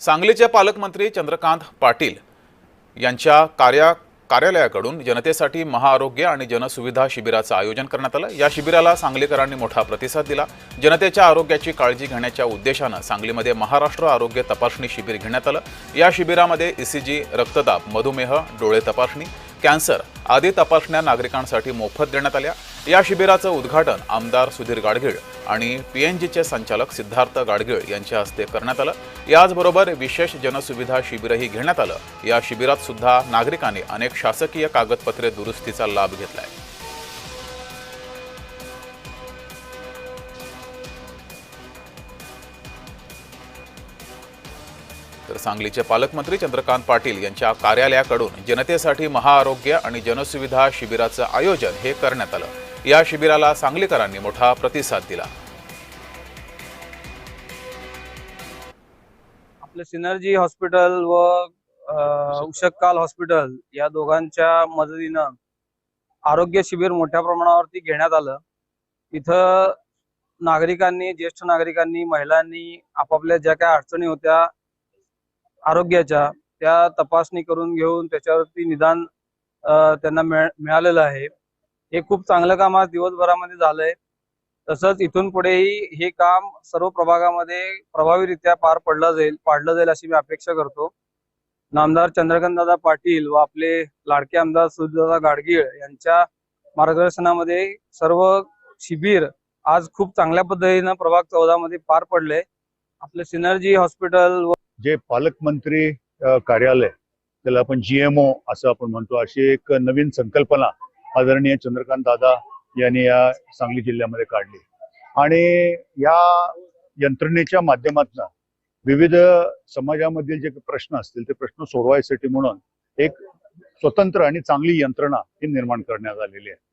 सांगलीचे पालकमंत्री चंद्रकांत पाटील यांच्या कार्या कार्यालयाकडून जनतेसाठी महाआरोग्य आणि जनसुविधा शिबिराचं आयोजन करण्यात आलं. या शिबिराला सांगलीकरांनी मोठा प्रतिसाद दिला. जनतेच्या आरोग्याची काळजी घेण्याच्या उद्देशानं सांगलीमध्ये महाराष्ट्र आरोग्य तपासणी शिबिर घेण्यात आलं. या शिबिरामध्ये ईसीजी रक्तदाब मधुमेह डोळे तपासणी कॅन्सर आदी तपासण्या नागरिकांसाठी मोफत देण्यात आल्या. या शिबिराचं उद्घाटन आमदार सुधीर गाडगीळ आणि पीएनजीचे संचालक सिद्धार्थ गाडगीळ यांच्या हस्ते करण्यात आलं. याचबरोबर विशेष जनसुविधा शिबिरही घेण्यात आलं. या शिबिरात सुद्धा नागरिकांनी अनेक शासकीय कागदपत्रे दुरुस्तीचा लाभ घेतलाय. तर सांगलीचे पालकमंत्री चंद्रकांत पाटील यांच्या कार्यालयाकडून जनतेसाठी महाआरोग्य आणि जनसुविधा शिबिराचं आयोजन हे करण्यात आलं. या शिबिराला सांगलीकरांनी मोठा प्रतिसाद दिला. आपलं सिनर्जी हॉस्पिटल व उषककाल हॉस्पिटल या दोघांच्या मदतीनं आरोग्य शिबिर मोठ्या प्रमाणावरती घेण्यात आलं. इथं नागरिकांनी ज्येष्ठ नागरिकांनी महिलांनी आपापल्या ज्या काही अडचणी होत्या आरोग्याच्या त्या तपासणी करून घेऊन त्याच्यावरती निदान त्यांना मिळालेलं आहे. हे खूप चांगलं काम आज दिवसभरामध्ये झालंय. तसंच इथून पुढेही हे काम सर्व प्रभागामध्ये प्रभावीरित्या पार पडलं जाईल पाडलं जाईल अशी मी अपेक्षा करतो. नामदार चंद्रकांतदादा पाटील व आपले लाडके आमदार सुधीरदादा गाडगीळ यांच्या मार्गदर्शनामध्ये सर्व शिबिर आज खूप चांगल्या पद्धतीनं प्रभाग चौदा मध्ये पार पडले. आपले सिनर्जी हॉस्पिटल व जे पालकमंत्री कार्यालय त्याला आपण जीएमओ असं आपण म्हणतो अशी एक नवीन संकल्पना आदरणीय चंद्रकांत दादा यांनी या सांगली जिल्ह्यामध्ये काढली. आणि या यंत्रणेच्या माध्यमातून विविध समाजामधील जे प्रश्न असतील ते प्रश्न सोडवायसाठी म्हणून एक स्वतंत्र आणि चांगली यंत्रणा ही निर्माण करण्यात आलेली आहे.